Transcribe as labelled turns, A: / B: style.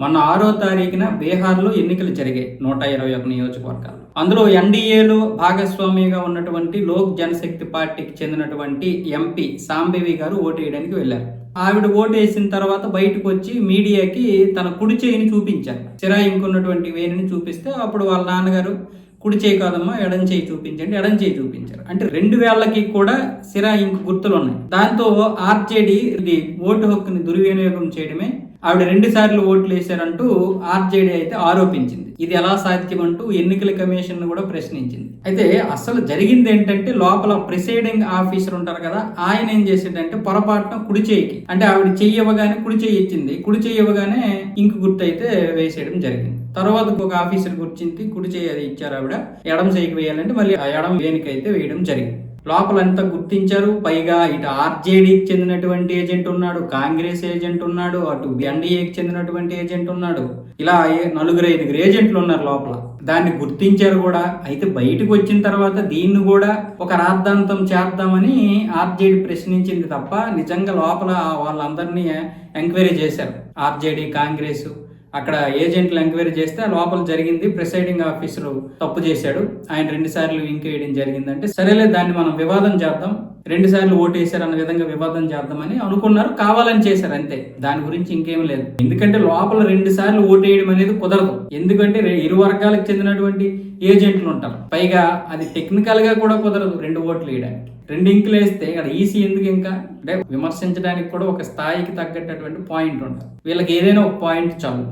A: మొన్న ఆరో తారీఖున బీహార్లో ఎన్నికలు జరిగాయి నూట ఇరవై ఒక నియోజకవర్గాలు అందులో ఎన్డీఏలో భాగస్వామిగా ఉన్నటువంటి లోక్ జనశక్తి పార్టీకి చెందినటువంటి ఎంపీ సాంబేవి గారు ఓటు వేయడానికి వెళ్ళారు. ఆవిడ ఓటు వేసిన తర్వాత బయటకు వచ్చి మీడియాకి తన కుడి చేయిని చూపించారు. చిరాయింకున్నటువంటి వేణిని చూపిస్తే అప్పుడు వాళ్ళ నాన్నగారు కుడి చేయి కాదమ్మా ఎడం చేయి చూపించండి ఎడం చేయి చూపించారు. అంటే రెండు వేళ్ళకి కూడా సిరా ఇంకు గుర్తులు ఉన్నాయి దాంతో ఆర్జేడి ఇది ఓటు హక్కుని దుర్వినియోగం చేయడమే ఆవిడ రెండు సార్లు ఓట్లు వేశారంటూ ఆర్జేడీ అయితే ఆరోపించింది. ఇది ఎలా సాధ్యం అంటూ ఎన్నికల కమిషన్ కూడా ప్రశ్నించింది. అయితే అసలు జరిగింది ఏంటంటే లోపల ప్రిసైడింగ్ ఆఫీసర్ ఉంటారు కదా ఆయన ఏం చేసేటంటే పొరపాటున కుడి చేయికి అంటే ఆవిడ చెయ్యవగానే కుడి చేయి ఇచ్చింది. కుడి చేయి ఇంకు గుర్తు అయితే వేసేయడం జరిగింది. తర్వాత ఒక ఆఫీసర్ గుర్తించి కుడి చేయి అది ఇచ్చారు ఆవిడ. ఎడం చేయికి వేయాలంటే మళ్ళీ ఆ ఎడం వేనికైతే వేయడం జరిగింది. లోపలంతా గుర్తించారు. పైగా ఇటు ఆర్జేడీకి చెందినటువంటి ఏజెంట్ ఉన్నాడు కాంగ్రెస్ ఏజెంట్ ఉన్నాడు అటు ఎన్డీఏకి చెందినటువంటి ఏజెంట్ ఉన్నాడు. ఇలా నలుగురు ఐదుగురు ఏజెంట్లు ఉన్నారు లోపల. దాన్ని గుర్తించారు కూడా. అయితే బయటకు వచ్చిన తర్వాత దీన్ని కూడా ఒక రాద్ధాంతం చేద్దామని ఆర్జేడీ ప్రశ్నించింది తప్ప నిజంగా లోపల వాళ్ళందరినీ ఎంక్వైరీ చేశారు. ఆర్జేడీ కాంగ్రెస్ అక్కడ ఏజెంట్లు ఎంక్వైరీ చేస్తే లోపల జరిగింది ప్రిసైడింగ్ ఆఫీసర్ తప్పు చేశాడు. ఆయన రెండు సార్లు ఇంక్ వేయడం జరిగిందంటే సరేలే దాన్ని మనం వివాదం చేద్దాం రెండు సార్లు ఓటేశారు అన్న విధంగా వివాదం చేద్దామని అనుకున్నారు. కావాలని చేశారు అంతే. దాని గురించి ఇంకేం లేదు. ఎందుకంటే లోపల రెండు సార్లు ఓటేయడం అనేది కుదరదు. ఎందుకంటే ఇరు వర్గాలకు చెందినటువంటి ఏజెంట్లు ఉంటారు. పైగా అది టెక్నికల్గా కూడా కుదరదు రెండు ఓట్లు వేయడానికి. రెండు ఇంకులు వేస్తే ఇక్కడ ఈసీ ఎందుకు ఇంకా? అంటే విమర్శించడానికి కూడా ఒక స్థాయికి తగ్గట్టటువంటి పాయింట్ ఉంటుంది వీళ్ళకి ఏదైనా ఒక పాయింట్ చాలు.